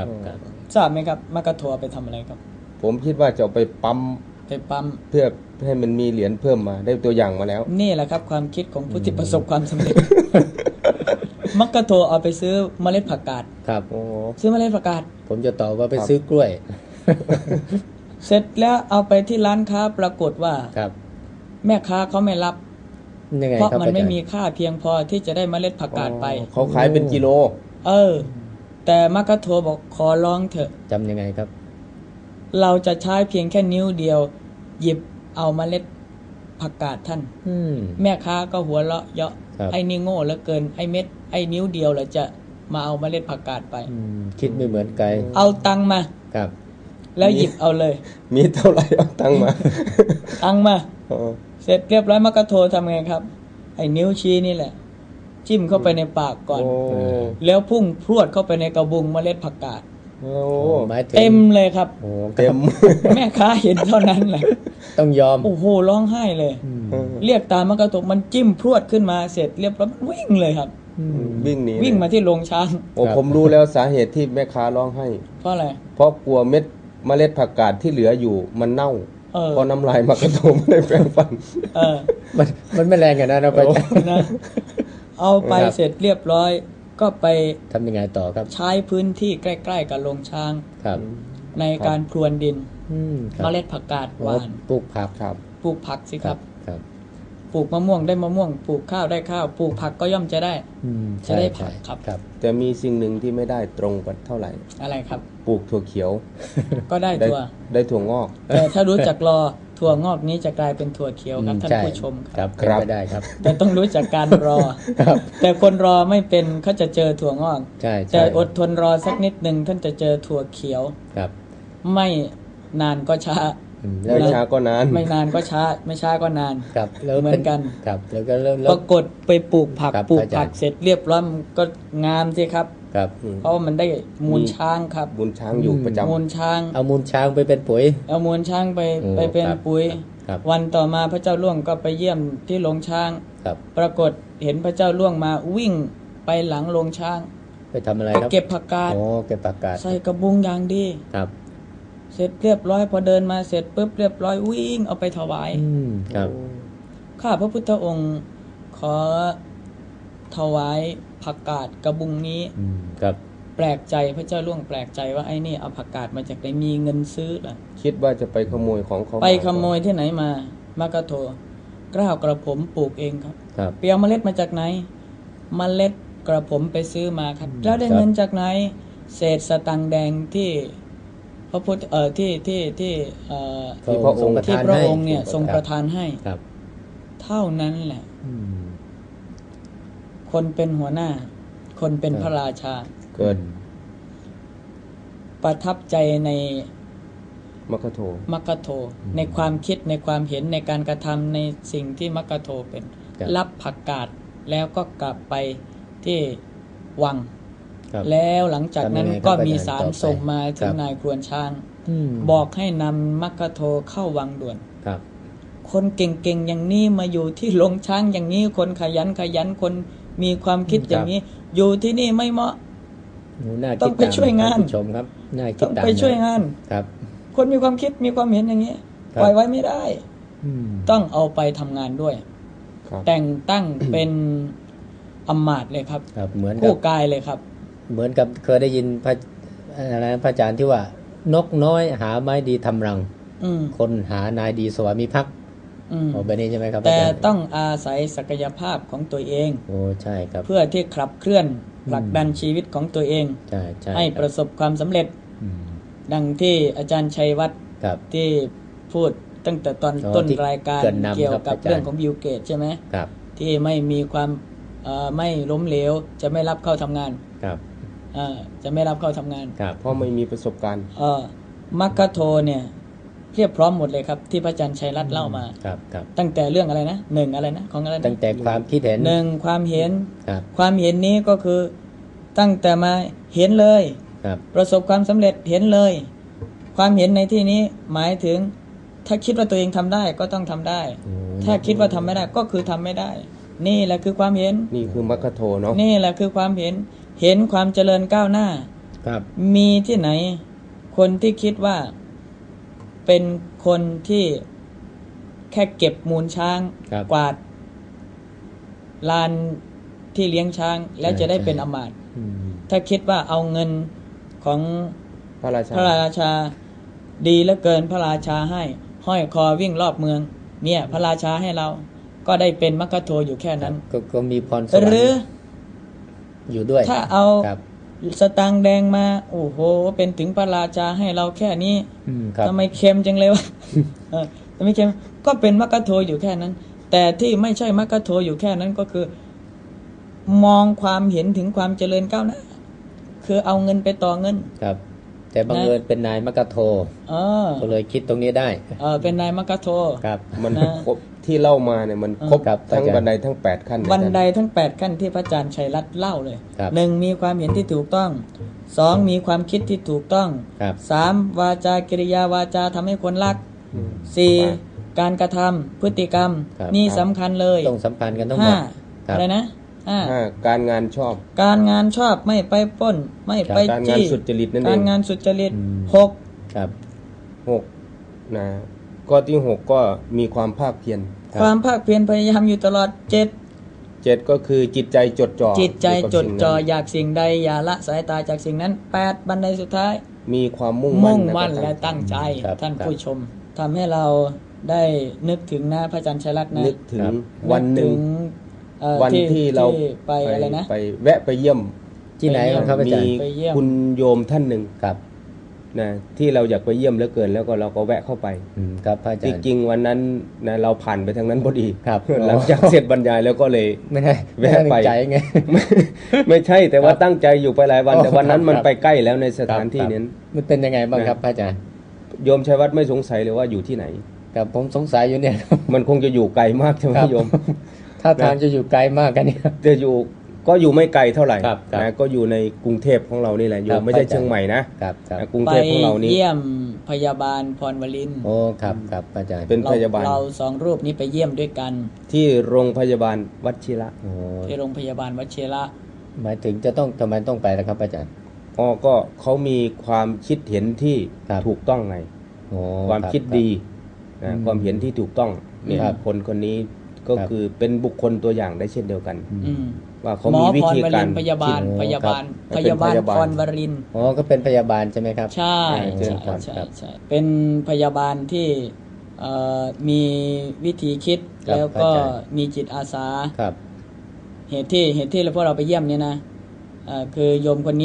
ครับครับทราบไหมครับมักกะโทเอาไปทำอะไรครับ ผมคิดว่าจะเอาไปปั๊มไปปั๊มเพื่อให้มันมีเหรียญเพิ่มมาได้ตัวอย่างมาแล้ว นี่แหละครับ ความคิดของผู้ที่ประสบความสำเร็จมักกะโทเอาไปซื้อเมล็ดผักกาดครับ โอ้ซื้อเมล็ดผักกาดผมจะตอบว่าไปครับซื้อกล้วย เสร็จแล้วเอาไปที่ร้านค้าปรากฏว่าครับ แม่ค้าเขาไม่รับ ยังไงเพราะครับมันไม่อาจารย์มีค่าเพียงพอที่จะได้เมล็ดผักกาดไป เขาขายเป็นกิโล เออ แต่มักกะโทบอกขอร้องเถอะ จำยังไงครับ เราจะใช้เพียงแค่นิ้วเดียว หยิบเอาเมล็ดผักกาดท่าน อืม แม่ค้าก็หัวเราะเยาะครับ ไอ้นี่โง่เหลือเกินไอ้เม็ดไอ้นิ้วเดียวเหราจะมาเอาเมล็ดผักกาดไป อืม คิดไม่เหมือนไกลเอาตังค์มา ครับ แล้วหยิบเอาเลย มีเท่าไหร่เอาตังค์มา ตังค์มาเออเสร็จเรียบร้อยมักกะโทรทำไงครับ ไอ้นิ้วชี้นี่แหละ จิ้มเข้าไปในปากก่อนโอ้แล้วพุ่งพรวดเข้าไปในกระบุงเมล็ดผักกาดโอ้หมายถึงเต็มเลยครับโอ้เต็มแม่ค้าเห็นเท่านั้นแหละต้องยอม โอ้โหร้องไห้เลยเออเรียกตามมักกะโทรมันจิ้มพรวดขึ้นมาเสร็จเรียบร้อยมันวิ่งเลยครับวิ่งหนีวิ่งมาที่โรงช้างโอ้ผมรู้แล้วสาเหตุที่แม่ค้าร้องให้ เพราะอะไร เพราะกลัวเม็ดเมล็ดผักกาดที่เหลืออยู่มันเน่าเออเพราะน้ำลายมากระโตไม่ได้แปรงฟันเออมันมันไม่แรงอย่างนั้นนะไปนะ เอาไปครับ เสร็จเรียบร้อย ก็ไปทำยังไงต่อครับใช้พื้นที่ใกล้ๆกับโรงช้าง ครับในการพรวนดินอืมคเมรับล็ดผักกาดหวานปลูกผักครับ ปลูกผักสิครับ ครับปลูกมะม่วงได้มะม่วง ปลูกข้าวได้ข้าว ปลูกผักก็ย่อมจะได้ อืมจะได้ใช่ผักครับ ครับ แต่มีสิ่งหนึ่งที่ไม่ได้ตรงกันเท่าไหร่ อะไรครับ ปลูกถั่วเขียวก็ได้ได้ตัว ได้ถั่วงอก แต่ถ้ารู้จักรอ ถั่วงอกนี้จะกลายเป็นถั่วเขียวครับอืมท่านใช่ผู้ชมคครัรับบเป็นครับไปได้ครับ แต่ต้องรู้จักการรอครับแต่คนรอไม่เป็นเขาจะเจอถั่วงอกใช่แต่ใช่อดทนรอสักนิดหนึ่งท่านจะเจอถั่วเขียวครับ ไม่นานก็ช้าอืมแล้วไม่ช้าก็นาน ไม่นานก็ช้า ไม่ช้าก็นานครับแล้วเหมือนกันครับ แล้วก็เริ่มปแล้วรากฏไปปลูกผักครับปลูกอาจารย์ผักเสร็จเรียบร้อยมันก็งามสิครับ ครับเพราะว่ามันได้มูลช้างครับบุญช้างอยู่ประจำมูลช้าง เอามูลช้างไปเป็นปุ๋ย เอามูลช้างไปโอ้ไปเป็นครับปุ๋ยครับวันต่อมาพระเจ้าล่วงก็ไปเยี่ยมที่โรงช้างครับปรากฏเห็นพระเจ้าล่วงมาวิ่งไปหลังโรงช้าง ไปทำอะไรไปครับเก็บผักกาดโอ้เก็บผักกาดใส่กระบุงอย่างดีครับเสร็จเรียบร้อยพอเดินมาเสร็จปุ๊บเรียบร้อยวิ่งเอาไปถวายอืมครับข้าพระพุทธองค์ขอถวาย ผักกาดกระบุงนี้อืมครับแปลกใจพระเจ้าล่วงแปลกใจว่าไอ้นี่เอาผักกาดมาจากไหนมีเงินซื้อเหรอคิดว่าจะไปขโมยของเขาไปมาขโมยที่ไหนมามากระโถกล้าวกระผมปลูกเองครับครับเปียวเมล็ดมาจากไหนเมล็ดกระผมไปซื้อมาครับ แล้วได้ครับเงินจากไหนเศษสตังค์แดงที่พระพุทธเอ่อที่ที่ที่เอ่อที่พระองค์ที่ทานพระให้องค์เนี่ยทรงประทานให้ครับ เท่านั้นแหละอืม คนเป็นหัวหน้า คนเป็นครับพระราชา เกิดประทับใจในมัคคโทมักกะโท ในความคิดในความเห็นในการกระทำในสิ่งที่มักกะโทเป็นครับรับผักกาดแล้วก็กลับไปที่วังครับแล้วหลังจากนั้นทำยังไงครับก็มีอาจารย์สารต่อไปส่งมาถึครังบนายครวนช้างอืมบอกให้นำมักกะโทเข้าวังด่วนครับคนเก่งๆอย่างนี้มาอยู่ที่โรงช้างอย่างนี้คนขยันขยันคน มีความคิดอย่างนี้ อยู่ที่นี่ไม่เหมาะโอ้น่าต้คิอดงไปช่วยงานท่ผู้ชมครับน่าคิต้ดองตามไปช่วยงานครับ คนมีความคิดมีความเห็นอย่างนี้ครับปล่อยไว้ไม่ได้อืมต้องเอาไปทำงานด้วยครับแต่งตั้งเป็นอำมาตย์เลยครับครับ เหมือนกัผู้บกายเลยครับ เหมือนกับเคยได้ยินพระอะไรนะพระอาจารย์ที่ว่า นกน้อยหาไม้ดีทำรังอืมคนหานายดีสวามิภักดิ์ อืมโอ้แบบนี้ใช่ไหมครับ แต่อาจารย์ต้องอาศัยศักยภาพของตัวเองโอ้ใช่ครับ เพื่อที่ขับเคลื่อนผลักดันชีวิตของตัวเองใช่ใช่ให้คปรับระสบความสำเร็จอืมดังที่อาจารย์ชัยวัฒน์ครับที่พูดตั้งแต่ตอนอ๋อต้นที่รายการเกริ่นนำเกี่ยวครับกับอาจารย์เรื่องของบิลเกตใช่ไหมครับที่ไม่มีความเอ่อไม่ล้มเหลวจะไม่รับเข้าทำงานครับเอ่อจะไม่รับเข้าทำงานครับเพราะไม่มีประสบการณ์เออมักกะโทเนี่ย เรียบพร้อมหมดเลยครับที่พระอาจารย์ชัยรัตน์เล่ามาครับครับตั้งแต่เรื่องอะไรนะหนึ่งอะไรนะของอะไรนะตั้งแต่ความคิดเห็นหนึ่งความเห็นครับความเห็นนี้ก็คือตั้งแต่มาเห็นเลยครับประสบความสำเร็จเห็นเลย ความเห็นในที่นี้หมายถึง ถ้าคิดว่าตัวเองทำได้ก็ต้องทำได้โอ้ถ้าคิดว่าทำไม่ได้ก็คือทำไม่ได้ นี่แหละคือความเห็นนี่คือมัคคโทเนาะนี่แหละคือความเห็นเห็นความเจริญก้าวหน้า ครับ มีที่ไหน คนที่คิดว่า เป็นคนที่แค่เก็บมูลช้าง ครับ กวาดลานที่เลี้ยงช้าง แล้วใช่จะได้ใช่เป็นอมาตย์อืมถ้าคิดว่าเอาเงินของพระราชาพระราชาดีเหลือเกินพระราชาให้ ห้อยคอวิ่งรอบเมือง เนี่ย พระราชาให้เรา ก็ได้เป็นมัคคโทอยู่แค่นั้น ก็ก็มีพรสวรรหรือ ค์อยู่ด้วยถ้าเอา ครับ สตางค์แดงมา โอ้โห เป็นถึงพระราชาให้เราแค่นี้อืมครับทำไมเค็มจังเลยวะเออทำไมเค็มก็เป็นมัคคโทอยู่แค่นั้น แต่ที่ไม่ใช่มัคคโทอยู่แค่นั้นก็คือ มองความเห็นถึงความเจริญก้าวหน้าคือเอาเงินไปต่อเงินครับ แต่บังเอิญเป็นนายมกโทเออก็เลยคิดตรงนี้ได้ เออเป็นนายมัคคโทครับ มันนะครบ ที่เล่ามาเนี่ยมันครบครับทั้งอาจารย์บันไดทั้งแปดขั้นเลยบันไดท่าทั้งแปดขั้นที่พระอาจารย์ชัยรัตน์เล่าเลยครับหนึ่งมีความเห็นที่ถูกต้องสองมีความคิดที่ถูกต้องครับสามวาจากิริยาวาจาทำให้คนรักอืมสี่การกระทำพฤติกรรมครับนี่สำคัญเลยต้องสัมพันธ์กันทั้งหมห้าดครัอะไรนะห้าห้าการงานชอบ การงานชอบไม่ไปปล้น ไม่ไปการงานจี้สุจริตนั่นเองการงานสุจริตอืมหกครับหกนะ ข้อที่หกก็มีความภาคเพียรครับความภาคเพียรพยายามอยู่ตลอดเจ็ดเจ็ดก็คือจิตใจจดจ่อจิตใจอยู่กับจดสิ่งจ่อนั้นอยากสิ่งใดอย่าละสายตาจากสิ่งนั้นแปดบันไดสุดท้าย มีความมุ่งมั่มุ่นงมั่นกและระตั้งใจ ครับ ท่านครับผู้ชมทำให้เราได้นึกถึงหน้าพระอาจารย์ชัยรัตน์นะนึกถึงครับ วันหนึ่งกถึเอ่อวันที่เราไปอะไรนะ ไปแวะไปเยี่ยม ที่ไหนบ้างครับอาจารมีย์ไปเยี่ยม คุณโยมท่านหนึ่งครับ นะที่เราอยากไปเยี่ยมเหลือเกินแล้วก็เราก็แวะเข้าไปอืมครับพระอาจาจรย์ริงๆวันนั้นนะเราผ่านไปทางนั้นพอดีครับหลังจากเสร็จบรรยายแล้วก็เลยไม่ได้แวะไปม่ด้ใจไงไม่ไม่ใช่แต่ว่าครับตั้งใจอยู่ไปหลายวันอ๋อแต่วันนั้นมันครับไปใกล้แล้วในสถานที่ครับนั้นมันเป็นยังไงบ้างนะครับพระอาจารย์โยมชัยวัฒน์ไม่สงสัยเลยว่าอยู่ที่ไหนครับผมสงสัยอยู่เนี่ยมันคงจะอยู่ไกลมากใช่ไหมครับโยมถ้าทางจะอยู่ไกลมากกันเนี่ยจะอยู่ ก็อยู่ไม่ไกลเท่าไหร่ครับครับนะก็อยู่ในกรุงเทพของเรานี่แหละโยครัมบไม่ใช่เข้าใจ เชียงใหม่นะครับครับนะกรุงไปเทพของเรานี่เยี่ยมพยาบาลพรวลินโอ้ครับครับพระอาจารย์เป็นเราพยาบาลเราสองรูปนี้ไปเยี่ยมด้วยกัน ที่โรงพยาบาลวัชิระโอ้ที่โรงพยาบาลวชิระหมายถึงจะต้องทำไมต้องไปนะครับพระอาจารย์ อ๋อก็เขามีความคิดเห็นที่ครับ ถูกต้องไง โอ้ ความรับคิดรับดีอืนะมความเห็นที่ถูกต้องเนี่ยครับคนคนนี้ก็ครับ คือเป็นบุคคลตัวอย่างได้เช่นเดียวกัน อืม ว่าเขาหมอมีวิพรธีวกาลิรนพยาบาลคิดพยาบาลครับพยาบาลเป็นพยาบาลพรวรินอ๋อก็เป็นพยาบาลใช่ไหมครับใช่อ่าเชิญใช่ครับใช่ครับ ใช่เป็นพยาบาลที่เอ่อมีวิธีคิดครับแล้วก็เข้าใจ มีจิตอาสา ครับ เหตุที่เหตุที่เราพวกเราไปเยี่ยมเนี่ยนะเอ่อคือโยมคนนี้